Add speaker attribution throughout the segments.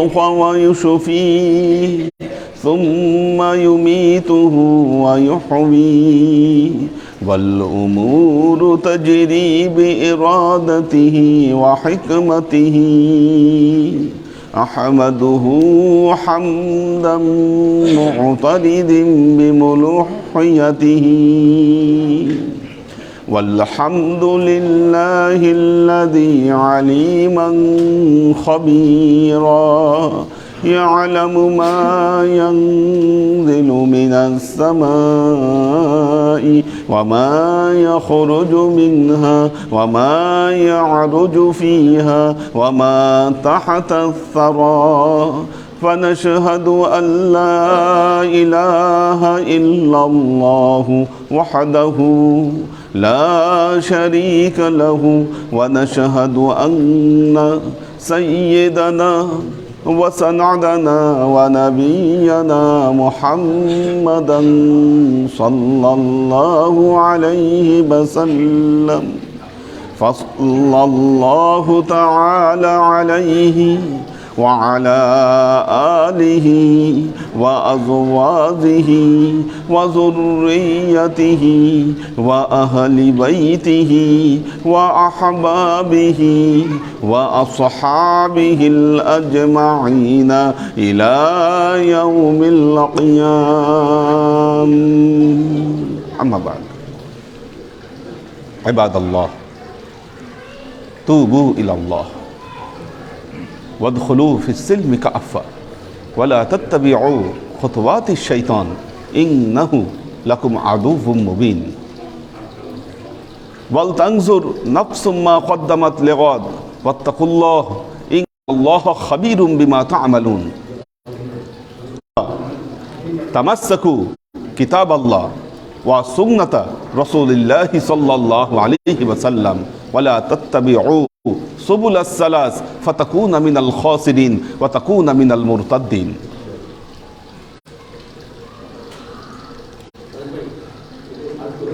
Speaker 1: ويشفيه ثم يميته ويحييه والأمور تجري بإرادته وحكمته. أحمده حمدا معترض بملوحيته. والحمد لله الذي عليما خبيرا. يعلم ما ينزل من السماء وما يخرج منها وما يعرج فيها وما تحت الثرى. فنشهد أن لا إله إلا الله وحده لا شريك له ونشهد أن سيدنا وسندنا ونبينا محمدا صلى الله عليه وسلم. فصلى الله تعالى عليه وعلى آله وأزواجه وذريته وأهل بيته وأحبابه وأصحابه الأجمعين إلى يوم القيام. أما بعد. عباد الله توبوا إلى الله. وادخلوا في السلم كأفة ولا تتبعوا خطوات الشيطان. إنه لكم عدو مبين. ولتنظر نفس ما قدمت لغد واتقوا الله. إن الله خبير بما تعملون. تمسكوا كتاب الله. وسنة رسول الله صلى الله عليه وسلم. ولا تتبعوا سبل الثلاث فتكون من الخاسرين وتكون من المرتدين.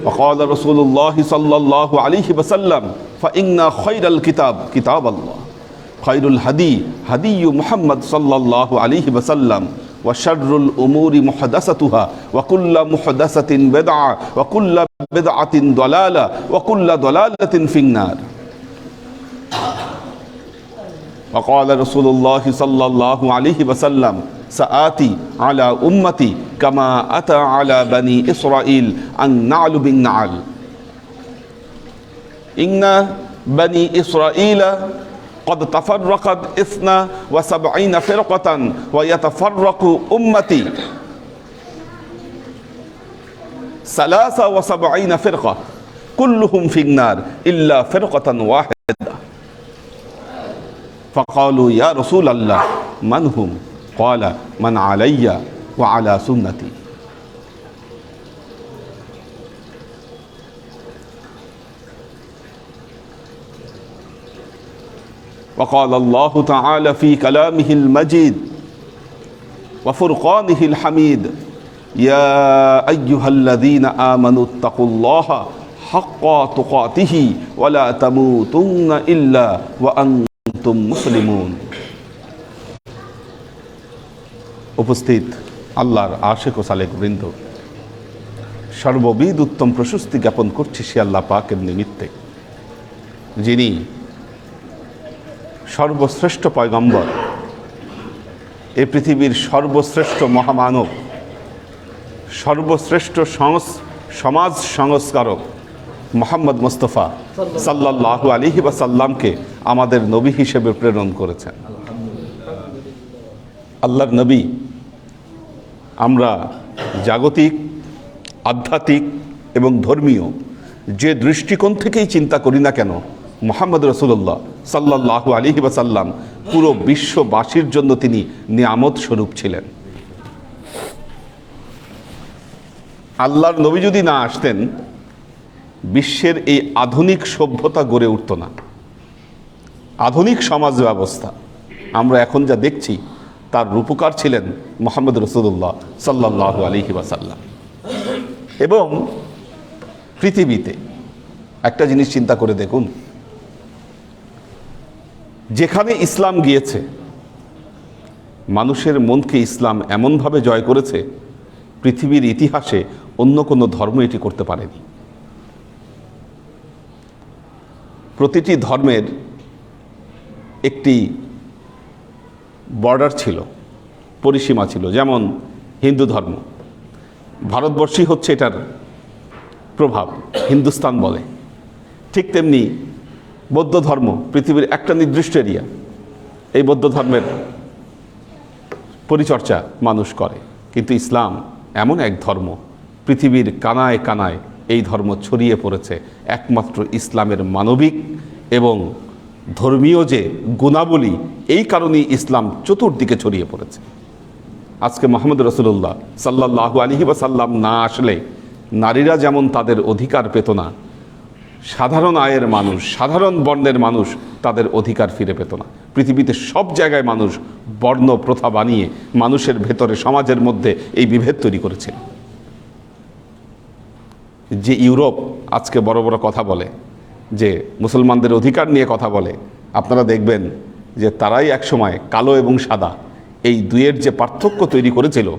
Speaker 1: وقال رسول الله صلى الله عليه وسلم فإن خير الكتاب كتاب الله. خير الهدي هدي محمد صلى الله عليه وسلم. وشر الأمور محدثتها وكل محدثة بدعة وكل بدعة ضلالة وكل ضلالة في النار. وقال رسول الله صلى الله عليه وسلم سآتي على أمتي كما أتى على بني إسرائيل النعل بالنعل. إن بني إسرائيل قد تفرقت إثنى وسبعين فرقة ويتفرق أمتي. ثلاثة وسبعين فرقة كلهم في النار إلا فرقة واحدة. فقالوا يا رسول الله من هم؟ قال من علي وعلى سنتي. وقال الله تعالى في كلامه المجيد وفرقانه الحميد يا ايها الذين امنوا اتقوا الله حق تقاته ولا تموتن الا وانتم مسلمون উপস্থিত আল্লাহর আশেক ও সালেক বৃন্দ সর্ববিদ উত্তম প্রশস্তি জ্ঞাপন করছি সে আল্লাহ পাকের নিমিত্তে যিনি সর্বশ্রেষ্ঠ পয়গম্বর। এ পৃথিবীর সর্বশ্রেষ্ঠ মহামানব, সর্বশ্রেষ্ঠ সমাজ সংস্কারক মোহাম্মদ মোস্তফা সাল্লাহ আলিহি বা সাল্লামকে আমাদের নবী হিসেবে প্রেরণ করেছেন। আল্লাহর নবী, আমরা জাগতিক, আধ্যাত্মিক এবং ধর্মীয় যে দৃষ্টিকোণ থেকেই চিন্তা করি না কেন মোহাম্মদ রসুল্লাহ সাল্লাহ আলিহি সাল্লাম পুরো বিশ্ববাসীর জন্য তিনি নিয়ামত স্বরূপ ছিলেন। আল্লাহর নবী যদি না আসতেন, বিশ্বের এই আধুনিক সভ্যতা গড়ে উঠত না। আধুনিক সমাজ ব্যবস্থা, আমরা এখন যা দেখছি, তার রূপকার ছিলেন মোহাম্মদ রসুল্লাহ সাল্লাহ আলহি ওয়াসাল্লাম। এবং পৃথিবীতে, একটা জিনিস চিন্তা করে দেখুন যেখানে ইসলাম গিয়েছে, মানুষের মনকে ইসলাম এমনভাবে জয় করেছে, পৃথিবীর ইতিহাসে অন্য কোনো ধর্ম এটি করতে পারেনি। প্রতিটি ধর্মের একটি বর্ডার ছিল, পরিসীমা ছিল, যেমন হিন্দু ধর্ম। ভারতবর্ষই হচ্ছে এটার প্রভাব, হিন্দুস্তান বলে। ঠিক তেমনি বৌদ্ধ ধর্ম, পৃথিবীর একটা নির্দিষ্ট এরিয়া এই বৌদ্ধ ধর্মের পরিচর্চা মানুষ করে। কিন্তু ইসলাম এমন এক ধর্ম, পৃথিবীর কানায় কানায় এই ধর্ম ছড়িয়ে পড়েছে একমাত্র ইসলামের মানবিক এবং ধর্মীয় যে গুণাবলী, এই কারণেই ইসলাম চতুর্দিকে ছড়িয়ে পড়েছে। আজকে মোহাম্মদ রসুল্লাহ সাল্লাহ আলহি সাল্লাম না আসলে নারীরা যেমন তাদের অধিকার পেত না সাধারণ আয়ের মানুষ, সাধারণ বর্ণের মানুষ তাদের অধিকার ফিরে পেত না। পৃথিবীতে সব জায়গায় মানুষ বর্ণ প্রথা বানিয়ে মানুষের ভেতরে, সমাজের মধ্যে এই বিভেদ তৈরি করেছিল। যে ইউরোপ আজকে বড় বড় কথা বলে, যে মুসলমানদের অধিকার নিয়ে কথা বলে, আপনারা দেখবেন যে তারাই একসময় কালো এবং সাদা, এই দুয়ের যে পার্থক্য তৈরি করেছিল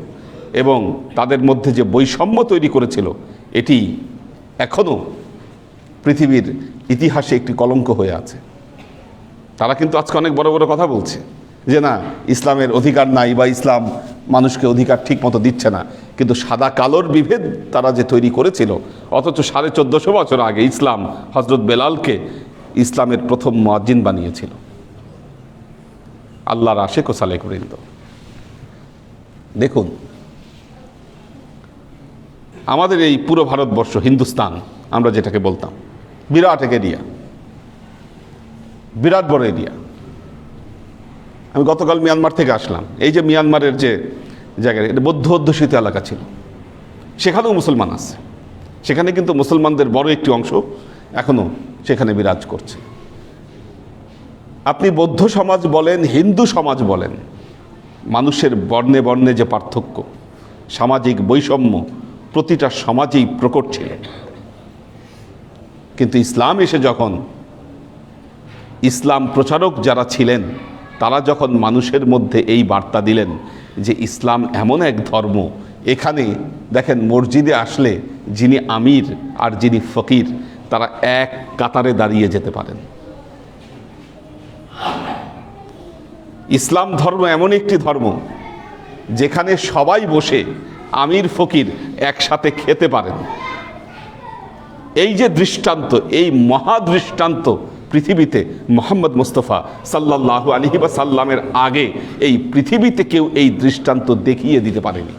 Speaker 1: এবং তাদের মধ্যে যে বৈষম্য তৈরি করেছিল, এটি এখনও পৃথিবীর ইতিহাসে একটি কলঙ্ক হয়ে আছে। তারা কিন্তু আজকে অনেক বড় বড় কথা বলছে যে না, ইসলামের অধিকার নাই বা ইসলাম মানুষকে অধিকার ঠিক মতো দিচ্ছে না। কিন্তু সাদা কালোর বিভেদ তারা যে তৈরি করেছিল, অথচ সাড়ে চোদ্দোশো বছর আগে ইসলাম হজরত বেলালকে ইসলামের প্রথম মুয়াজ্জিন বানিয়েছিল। আল্লাহর আশেক ও সালেক বৃন্দ। দেখুন, আমাদের এই পুরো ভারতবর্ষ হিন্দুস্তান, আমরা যেটাকে বলতাম বিরাট এক এরিয়া। বিরাট বড় এরিয়া। আমি গতকাল মিয়ানমার থেকে আসলাম। এই যে মিয়ানমারের যে জায়গা, এটা বৌদ্ধ অধ্যুষিত এলাকা ছিল। সেখানেও মুসলমান আছে। সেখানে কিন্তু মুসলমানদের বড় একটি অংশ এখনও সেখানে বিরাজ করছে। আপনি বৌদ্ধ সমাজ বলেন, হিন্দু সমাজ বলেন, মানুষের বর্ণে বর্ণে যে পার্থক্য, সামাজিক বৈষম্য, প্রতিটা সমাজেই প্রকট ছিল। কিন্তু ইসলাম এসে যখন ইসলাম প্রচারক যারা ছিলেন, তারা যখন মানুষের মধ্যে এই বার্তা দিলেন যে ইসলাম এমন এক ধর্ম, এখানে দেখেন মসজিদে আসলে যিনি আমির আর যিনি ফকির, তারা এক কাতারে দাঁড়িয়ে যেতে পারেন। ইসলাম ধর্ম এমন একটি ধর্ম, যেখানে সবাই বসে আমির ফকির একসাথে খেতে পারেন। এই যে দৃষ্টান্ত, এই মহা দৃষ্টান্ত পৃথিবীতে মোহাম্মদ মুস্তফা সাল্লাহ আলহি বা সাল্লামের আগে এই পৃথিবীতে কেউ এই দৃষ্টান্ত দেখিয়ে দিতে পারেনি।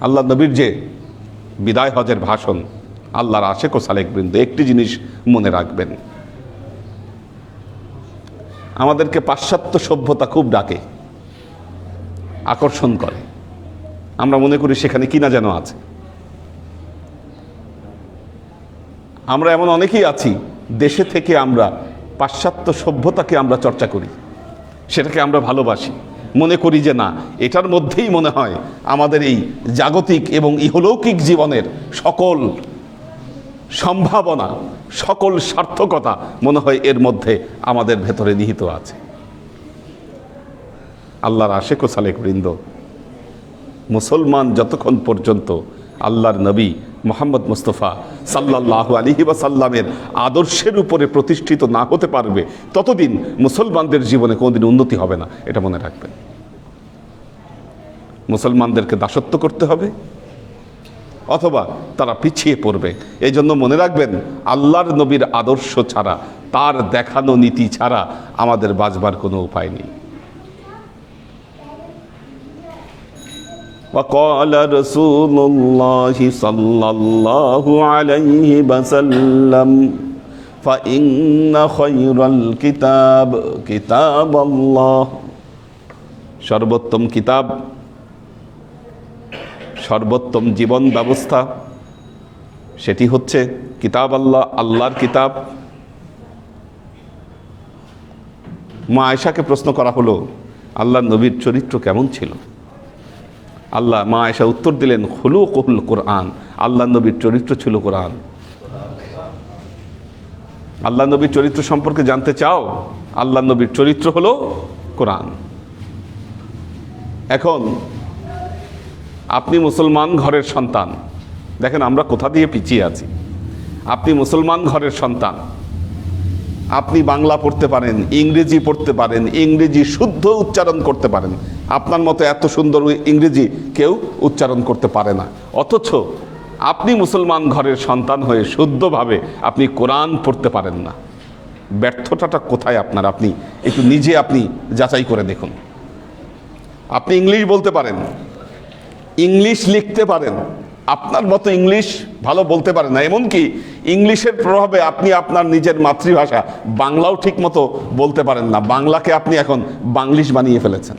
Speaker 1: আল্লাহ নবীর যে বিদায় হজের ভাষণ, আল্লাহর আশেক ও সালেক বৃন্দ, একটি জিনিস মনে রাখবেন। আমাদেরকে পাশ্চাত্য সভ্যতা খুব ডাকে, আকর্ষণ করে। আমরা মনে করি সেখানে কিনা যেন আছে। আমরা এমন অনেকেই আছি, দেশে থেকে আমরা পাশ্চাত্য সভ্যতাকে আমরা চর্চা করি, সেটাকে আমরা ভালোবাসি। মনে করি যে না, এটার মধ্যেই মনে হয় আমাদের এই জাগতিক এবং ইহলৌকিক জীবনের সকল সম্ভাবনা, সকল সার্থকতা মনে হয় এর মধ্যে আমাদের ভেতরে নিহিত আছে। আল্লাহর আশেক সালেক বৃন্দ মুসলমান যতক্ষণ পর্যন্ত আল্লাহর নবী মোহাম্মদ মুস্তফা সাল্লাহ আলিহি সাল্লামের আদর্শের উপরে প্রতিষ্ঠিত না হতে পারবে, ততদিন মুসলমানদের জীবনে কোনোদিন উন্নতি হবে না, এটা মনে রাখবেন। মুসলমানদেরকে দাসত্ব করতে হবে, অথবা তারা পিছিয়ে পড়বে। এই জন্য মনে রাখবেন, আল্লাহর নবীর আদর্শ ছাড়া, তার দেখানো নীতি ছাড়া আমাদের বাঁচবার কোনো উপায় নেই। وقال رسول الله صلى الله عليه وسلم فإن خير الكتاب كتاب الله সর্বোত্তম কিতাব সর্বোত্তম জীবন ব্যবস্থা সেটি হচ্ছে কিতাব আল্লাহ আল্লাহর কিতাব মা আয়সাকে প্রশ্ন করা হলো আল্লাহ নবীর চরিত্র কেমন ছিল আল্লাহ মা আয়সা উত্তর দিলেন হলু কহুল কোরআন। আল্লাহ নবীর চরিত্র ছিল কোরআন। আল্লাহ নবীর চরিত্র সম্পর্কে জানতে চাও? আল্লাহ নবীর চরিত্র হলো কোরআন। এখন, আপনি মুসলমান ঘরের সন্তান। দেখেন, আমরা কোথা দিয়ে পিছিয়ে আছি। আপনি মুসলমান ঘরের সন্তান। আপনি বাংলা পড়তে পারেন, ইংরেজি পড়তে পারেন, ইংরেজি শুদ্ধ উচ্চারণ করতে পারেন। আপনার মতো এত সুন্দর ইংরেজি কেউ উচ্চারণ করতে পারে না। অথচ আপনি মুসলমান ঘরের সন্তান হয়ে শুদ্ধভাবে আপনি কোরআন পড়তে পারেন না। ব্যর্থতাটা কোথায় আপনার? আপনি একটু নিজে আপনি যাচাই করে দেখুন। আপনি ইংলিশ বলতে পারেন। ইংলিশ লিখতে পারেন। আপনার মতো ইংলিশ ভালো বলতে পারেন না। এমনকি ইংলিশের প্রভাবে আপনি আপনার নিজের মাতৃভাষা বাংলাও ঠিক মতো বলতে পারেন না। বাংলাকে আপনি এখন বাংলিশ বানিয়ে ফেলেছেন।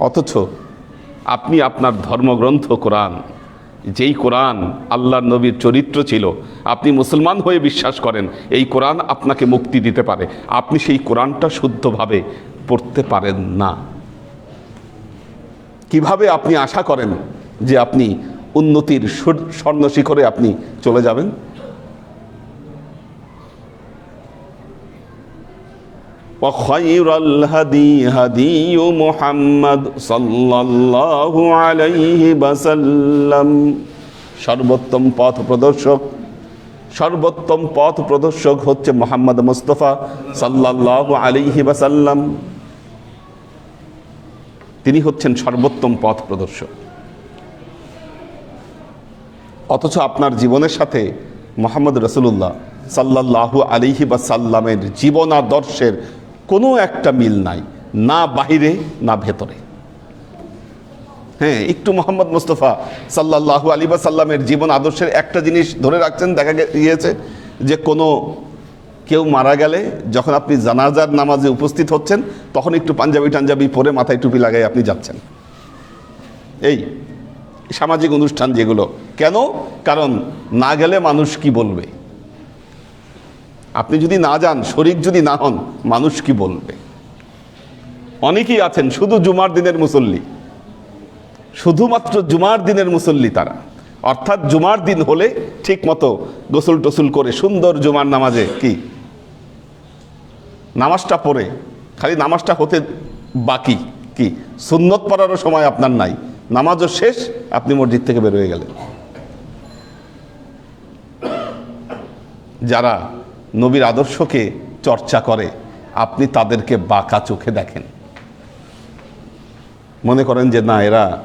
Speaker 1: অথচ আপনি আপনার ধর্মগ্রন্থ কোরআন, যেই কোরআন আল্লাহ নবীর চরিত্র ছিল, আপনি মুসলমান হয়ে বিশ্বাস করেন, এই কোরআন আপনাকে মুক্তি দিতে পারে। আপনি সেই কোরআনটা শুদ্ধভাবে পড়তে পারেন না। কীভাবে আপনি আশা করেন যে আপনি উন্নতির স্বর্ণ শিখরে আপনি চলে যাবেন? وخير الهدي هدي محمد صلى الله عليه وسلم সর্বোত্তম পথ প্রদর্শক সর্বোত্তম পথ প্রদর্শক হচ্ছে মোহাম্মদ মুস্তফা সাল্লাল্লাহু আলাইহি ওয়াসাল্লাম তিনি হচ্ছেন সর্বোত্তম পথ প্রদর্শক অথচ আপনার জীবনের সাথে মোহাম্মদ রসুল্লাহ সাল্লাল্লাহু আলিহি বা সাল্লামের জীবন আদর্শের কোনো একটা মিল নাই, না বাহিরে, না ভেতরে। হ্যাঁ একটু মোহাম্মদ মুস্তফা সাল্লাল্লাহু আলী বা সাল্লামের জীবন আদর্শের একটা জিনিস ধরে রাখছেন, দেখা গিয়েছে যে কোনো কেউ মারা গেলে যখন আপনি জানাজার নামাজে উপস্থিত হচ্ছেন, তখন একটু পাঞ্জাবি টাঞ্জাবি পরে মাথায় টুপি লাগাই আপনি যাচ্ছেন। এই সামাজিক অনুষ্ঠান যেগুলো। কেন? কারণ না গেলে মানুষ কি বলবে? আপনি যদি না যান, শরিক যদি না হন, মানুষ কি বলবে? অনেকেই আছেন, শুধু জুমার দিনের মুসল্লি। শুধুমাত্র জুমার দিনের মুসল্লি তারা। অর্থাৎ জুমার দিন হলে ঠিক মতো গোসল টোসল করে সুন্দর জুমার নামাজে কি? নামাজটা পড়ে, খালি নামাজটা হতে বাকি কি? সুন্নত পড়ারও সময় আপনার নাই। নামাজও শেষ, আপনি মসজিদ থেকে বের হয়ে গেলেন। যারা নবীর আদর্শকে চর্চা করে। আপনি তাদেরকে বাঁকা চোখে দেখেন। মনে করেন যে, না, এরা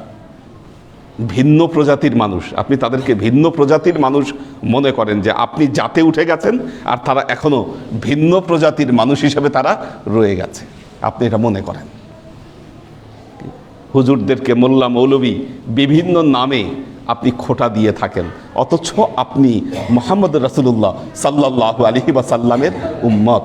Speaker 1: ভিন্ন প্রজাতির মানুষ। আপনি তাদেরকে ভিন্ন প্রজাতির মানুষ মনে করেন যে, আপনি জাতে উঠে গেছেন আর তারা এখনও ভিন্ন প্রজাতির মানুষ হিসেবে তারা রয়ে গেছে। আপনি এটা মনে করেন। হুজুরদেরকে মোল্লা মৌলবী বিভিন্ন নামে আপনি খোটা দিয়ে থাকেন। অথচ আপনি মোহাম্মদ রসুল্লাহ সাল্লাহ আলহি বা সাল্লামের উম্মত।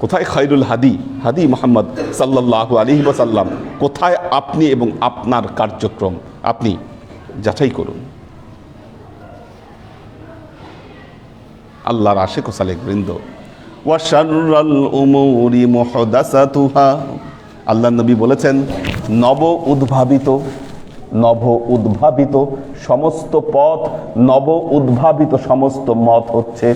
Speaker 1: কোথায় খৈরুল হাদি? হাদি মোহাম্মদ সাল্লাহ আলহি সাল্লাম কোথায় আপনি এবং আপনার কার্যক্রম? আপনি যাচাই করুন। আল্লাহর আশেক সালেক বৃন্দ। ওয়াশারুল আল্লাহ নবী বলেছেন, নব উদ্ভাবিত নব উদ্ভাবিত সমস্ত পথ, নব উদ্ভাবিত সমস্ত মত হচ্ছে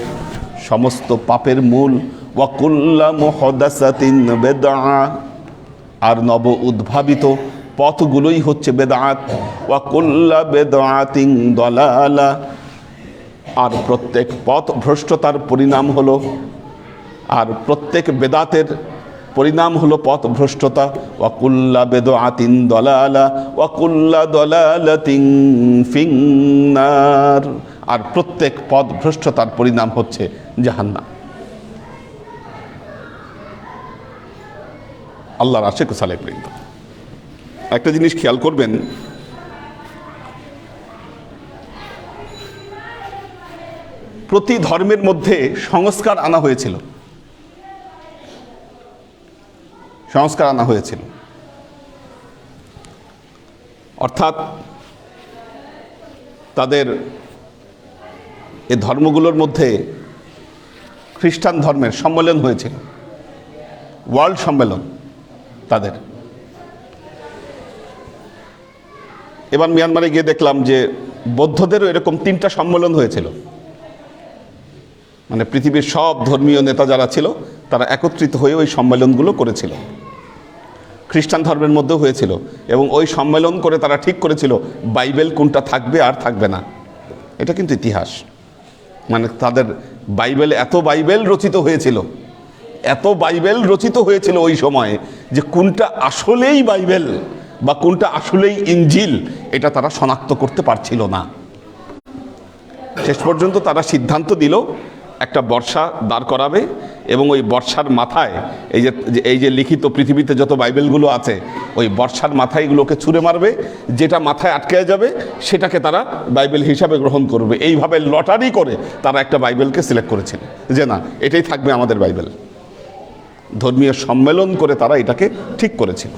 Speaker 1: সমস্ত পাপের মূল। ওয়াকুল্লা মুহদাসাতিন বেদআ। আর নব উদ্ভাবিত পথগুলোই হচ্ছে বেদাত ওয়াকুল্লা বেদাতিং দলালা। আর প্রত্যেক পথ ভ্রষ্টতার পরিণাম হলো। আর প্রত্যেক বেদাতের পরিণাম হলো পথ ভ্রষ্টতা ওয়াকুল্লা বেদ আতিন দলালা, ওয়াকুল্লা দলালাতিং ফিংনার আর প্রত্যেক পথ ভ্রষ্টতার পরিণাম হচ্ছে জাহান্নাম। আল্লাহর আশেক সালেক বৃন্দ একটা জিনিস খেয়াল করবেন, প্রতি ধর্মের মধ্যে সংস্কার আনা হয়েছিল। সংস্কার আনা হয়েছিল। অর্থাৎ তাদের এ ধর্মগুলোর মধ্যে খ্রিস্টান ধর্মের সম্মেলন হয়েছিল, ওয়ার্ল্ড সম্মেলন তাদের। এবার মিয়ানমারে গিয়ে দেখলাম যে বৌদ্ধদেরও এরকম তিনটা সম্মেলন হয়েছিল। মানে পৃথিবীর সব ধর্মীয় নেতা যারা ছিল তারা একত্রিত হয়ে ওই সম্মেলনগুলো করেছিল। খ্রিস্টান ধর্মের মধ্যেও হয়েছিল এবং ওই সম্মেলন করে তারা ঠিক করেছিল, বাইবেল কোনটা থাকবে আর থাকবে না। এটা কিন্তু ইতিহাস। মানে তাদের বাইবেল এত বাইবেল রচিত হয়েছিল, এত বাইবেল রচিত হয়েছিল ওই সময়ে যে কোনটা আসলেই বাইবেল বা কোনটা আসলেই ইঞ্জিল, এটা তারা শনাক্ত করতে পারছিল না। শেষ পর্যন্ত তারা সিদ্ধান্ত দিল একটা বর্ষা দাঁড় করাবে এবং ওই বর্ষার মাথায়, এই যে এই যে লিখিত পৃথিবীতে যত বাইবেলগুলো আছে, ওই বর্ষার মাথায় এগুলোকে ছুঁড়ে মারবে, যেটা মাথায় আটকে যাবে, সেটাকে তারা বাইবেল হিসাবে গ্রহণ করবে। এইভাবে লটারি করে তারা একটা বাইবেলকে সিলেক্ট করেছিল। যে না, এটাই থাকবে আমাদের বাইবেল। ধর্মীয় সম্মেলন করে তারা এটাকে ঠিক করেছিল।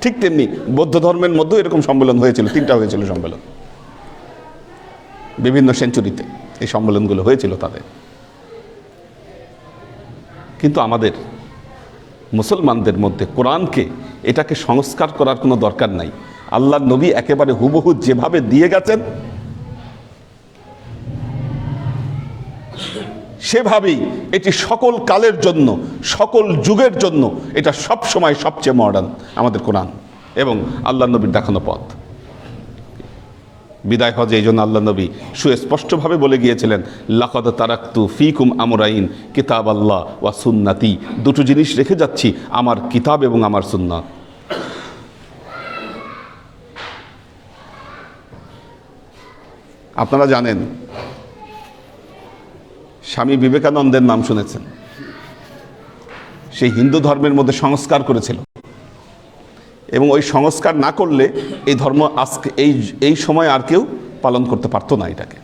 Speaker 1: ঠিক তেমনি বৌদ্ধ ধর্মের মধ্যেও এরকম সম্মেলন হয়েছিল, তিনটা হয়েছিল সম্মেলন। বিভিন্ন সেঞ্চুরিতে এই সম্মেলনগুলো হয়েছিল তাদের। কিন্তু আমাদের মুসলমানদের মধ্যে কোরআনকে এটাকে সংস্কার করার কোনো দরকার নাই। আল্লাহ নবী একেবারে হুবহু যেভাবে দিয়ে গেছেন, সেভাবেই এটি সকল কালের জন্য, সকল যুগের জন্য এটা সব সময় সবচেয়ে মডার্ন আমাদের কোরআন এবং আল্লাহ নবীর দেখানো পথ। বিদায় হজে এই জন্য আল্লাহ নবী সুস্পষ্টভাবে বলে গিয়েছিলেন, লাকদ তারাক্তু ফিকুম আমরাইন কিতাব আল্লাহ ওয়া সুন্নাতি। দুটো জিনিস রেখে যাচ্ছি, আমার কিতাব এবং আমার সুন্নাত। আপনারা জানেন, স্বামী বিবেকানন্দের নাম শুনেছেন। সেই হিন্দু ধর্মের মধ্যে সংস্কার করেছিল। এবং ওই সংস্কার না করলে এই ধর্ম আজকে এই এই সময় আর কেউ পালন করতে পারতো না এটাকে।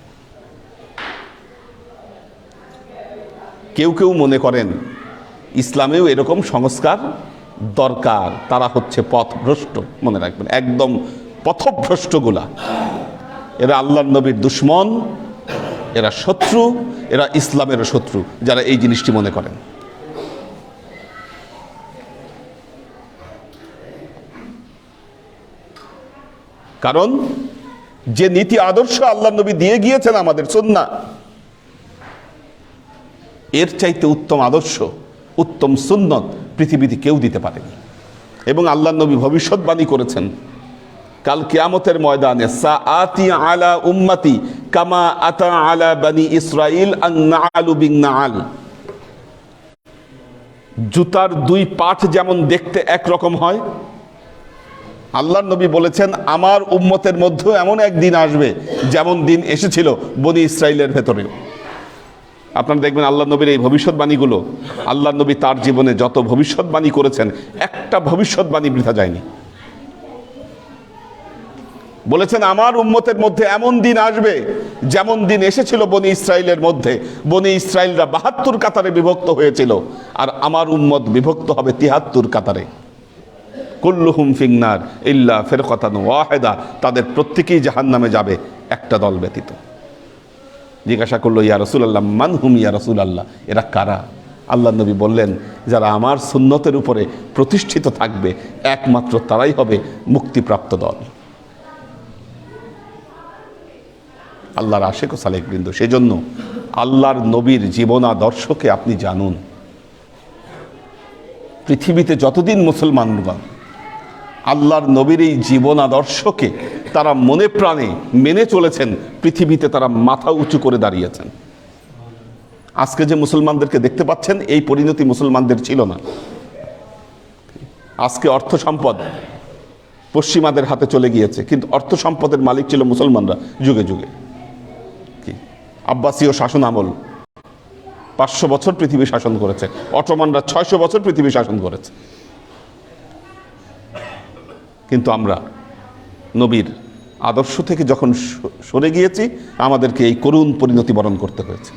Speaker 1: কেউ কেউ মনে করেন ইসলামেও এরকম সংস্কার দরকার, তারা হচ্ছে পথভ্রষ্ট, মনে রাখবেন, একদম পথভ্রষ্টগুলা। এরা আল্লাহ নবীর দুশ্মন, এরা শত্রু, এরা ইসলামেরও শত্রু, যারা এই জিনিসটি মনে করেন। কারণ যে নীতি আদর্শ আল্লাহ নবী দিয়ে গিয়েছেন আমাদের সুন্না এর চাইতে উত্তম আদর্শ, উত্তম সুন্নত পৃথিবীতে কেউ দিতে পারেনি। এবং আল্লাহ নবী ভবিষ্যৎবাণী করেছেন, কাল কিয়ামতের ময়দানে সা আতি আলা উম্মতি কামা আতা আলা বানি ইসরাইল নাআল। জুতার দুই পাঠ যেমন দেখতে একরকম হয় আল্লাহ নবী বলেছেন, আমার উম্মতের মধ্যেও এমন এক দিন আসবে যেমন দিন এসেছিল বনি ইসরায়েলের ভেতরেও আপনারা দেখবেন আল্লাহ নবীর এই ভবিষ্যৎবাণীগুলো, আল্লাহ নবী তার জীবনে যত ভবিষ্যৎবাণী করেছেন, একটা ভবিষ্যৎবাণী বৃথা যায়নি। বলেছেন, আমার উম্মতের মধ্যে এমন দিন আসবে যেমন দিন এসেছিল বনি ইসরায়েলের মধ্যে। বনি ইসরায়েলরা বাহাত্তর কাতারে বিভক্ত হয়েছিল, আর আমার উম্মত বিভক্ত হবে তিহাত্তর কাতারে। কুল্লুহুম ফিংনার ইল্লা ফেরকতান ওয়াহেদা। তাদের প্রত্যেকেই জাহান নামে যাবে, একটা দল ব্যতীত। জিজ্ঞাসা করল, ইয়া রসুলাল্লাহ, মান হুম ইয়া রসুল আল্লাহ এরা কারা? আল্লাহ নবী বললেন, যারা আমার সুন্নতের উপরে প্রতিষ্ঠিত থাকবে, একমাত্র তারাই হবে মুক্তিপ্রাপ্ত দল। আল্লাহর আশেক ও সালেক বৃন্দ, সেজন্য আল্লাহর নবীর জীবনাদর্শকে আপনি জানুন। পৃথিবীতে যতদিন মুসলমানগণ আল্লাহর নবীর এই জীবন আদর্শকে তারা মনে প্রাণে মেনে চলেছেন, পৃথিবীতে তারা মাথা উঁচু করে দাঁড়িয়েছেন। আজকে যে মুসলমানদেরকে দেখতে পাচ্ছেন, এই পরিণতি মুসলমানদের ছিল না। আজকে অর্থ সম্পদ পশ্চিমাদের হাতে চলে গিয়েছে, কিন্তু অর্থ সম্পদের মালিক ছিল মুসলমানরা যুগে যুগে। কি? আব্বাসীয় শাসন আমল। পাঁচশো বছর পৃথিবী শাসন করেছে, অটোমানরা ছয়শো বছর পৃথিবী শাসন করেছে। কিন্তু আমরা নবীর আদর্শ থেকে যখন সরে গিয়েছি, আমাদেরকে এই করুণ পরিণতি বরণ করতে হয়েছে।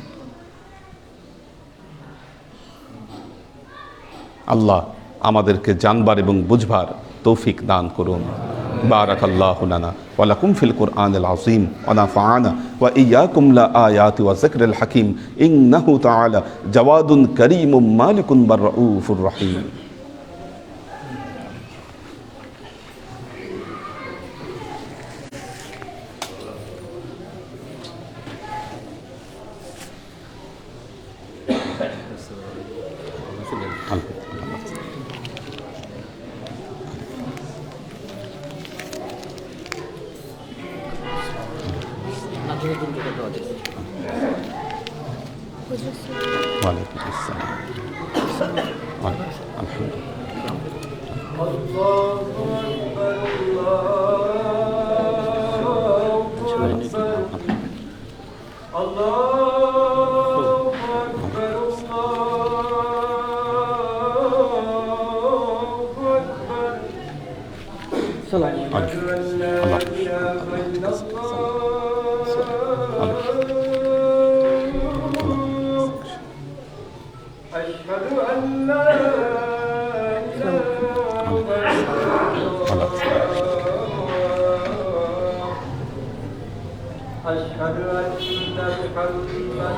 Speaker 1: আল্লাহ আমাদেরকে জানবার এবং বুঝবার তৌফিক দান করুন। বারাক আল্লাহ ওয়ালা ওয়ালাকুম ফিল কুরআন আল আজিম ওয়ানা ফাআনা ওয়া ইয়াকুম লা আয়াতি ওয়া যিকরুল হাকীম। ইন্নাহু তাআলা জাওয়াদুন কারীমুম
Speaker 2: মালিকুন বাররাউফুর রহিম।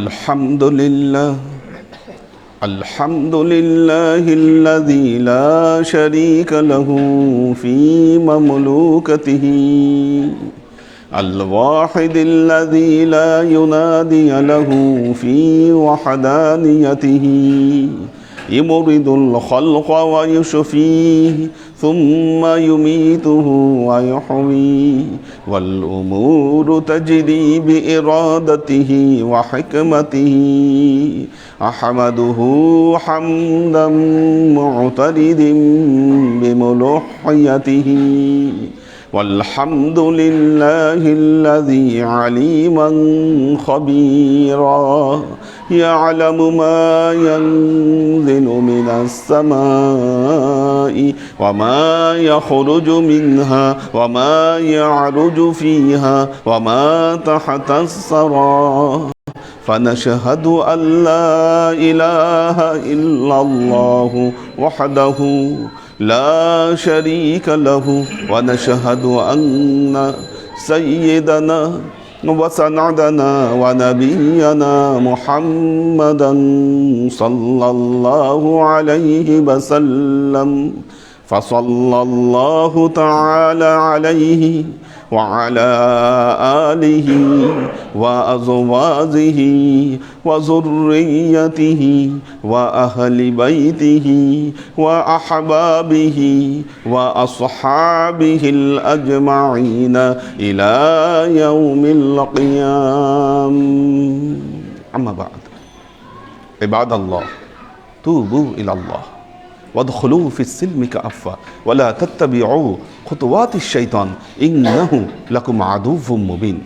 Speaker 1: الحمد لله الحمد لله الذي لا شريك له في مملوكته. الواحد الذي لا ينادي له في وحدانيته. يمرض الخلق ويشفيه. ثم يميته ويحويه والأمور تجري بإرادته وحكمته أحمده حمدا معترد بملوحيته والحمد لله الذي عليما خبيرا يعلم ما ينزل من السماء وما يخرج منها وما يعرج فيها وما تحت الثرى فنشهد أن لا إله إلا الله وحده لا شريك له ونشهد أن سيدنا وسندنا ونبينا محمدا صلى الله عليه وسلم. فصلى الله تعالى عليه وعلى آله وأزواجه وذريته وأهل بيته وأحبابه وأصحابه الأجمعين إلى يوم القيام. أما بعد عباد الله توبوا إلى الله وادخلوا في السلم كأفة ولا تتبعوا خطوات الشيطان إنه لكم عدو مبين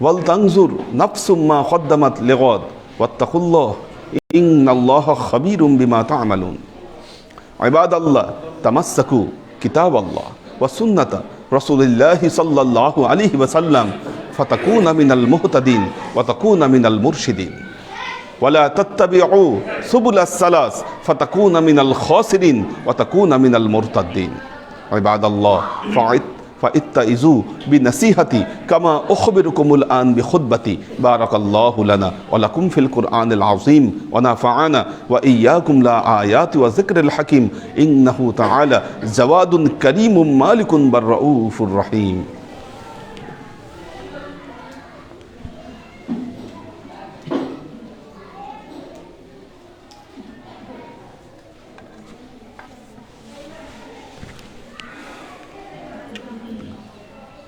Speaker 1: ولتنظر نفس ما قدمت لغد واتقوا الله إن الله خبير بما تعملون عباد الله تمسكوا كتاب الله وسنة رسول الله صلى الله عليه وسلم فتكون من المهتدين وتكون من المرشدين ولا تتبعوا سبل الثلاث فتكون من الخاسرين وتكون من المرتدين عباد الله فعد فاتعظوا بنصيحتي كما أخبركم الآن بخطبتي بارك الله لنا ولكم في القرآن العظيم ونفعنا وإياكم لا آيات وذكر الحكيم إنه تعالى جواد كريم مالك بالرؤوف الرحيم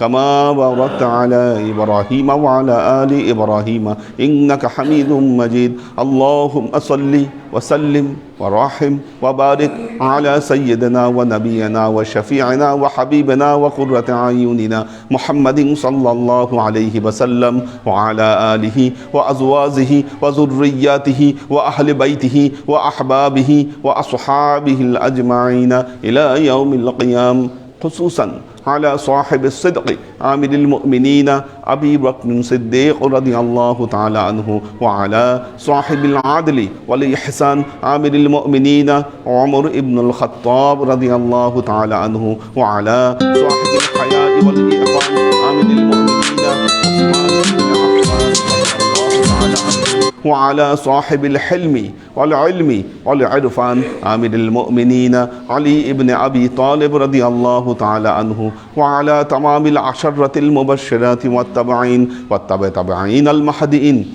Speaker 1: كما باركت على إبراهيم وعلى آل إبراهيم إنك حميد مجيد. اللهم صل وسلم ورحم وبارك على سيدنا ونبينا وشفيعنا وحبيبنا وقرة أعيننا محمد صلى الله عليه وسلم وعلى آله وأزواجه وذرياته وأهل بيته وأحبابه وأصحابه الأجمعين إلى يوم القيامة خصوصا على صاحب الصدق عامل المؤمنين أبي بكر الصديق رضي الله تعالى عنه وعلى صاحب العدل والإحسان عامل المؤمنين عمر بن الخطاب رضي الله تعالى عنه وعلى صاحب الحياء والإحسان عامل المؤمنين عثمان وعلى صاحب الحلم والعلم والعرفان عامل المؤمنين علي بن أبي طالب رضي الله تعالى عنه وعلى تمام العشرة المبشرات والتبعين والتبع تبعين المهدئين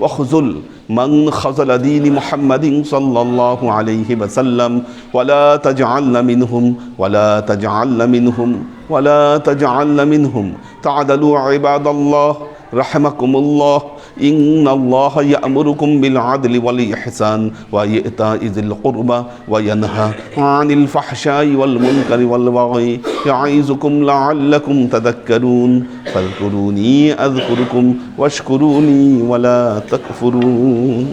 Speaker 1: واخذل من خذل دين محمد صلى الله عليه وسلم. ولا تجعلنا منهم ولا تجعلنا منهم ولا تجعلنا منهم. تعدلوا عباد الله رحمكم الله. إن الله يأمركم بالعدل والإحسان وإيتاء ذي القربى وينهى عن الفحشاء والمنكر والبغي يعظكم لعلكم تذكرون فاذكروني أذكركم واشكروني ولا تكفرون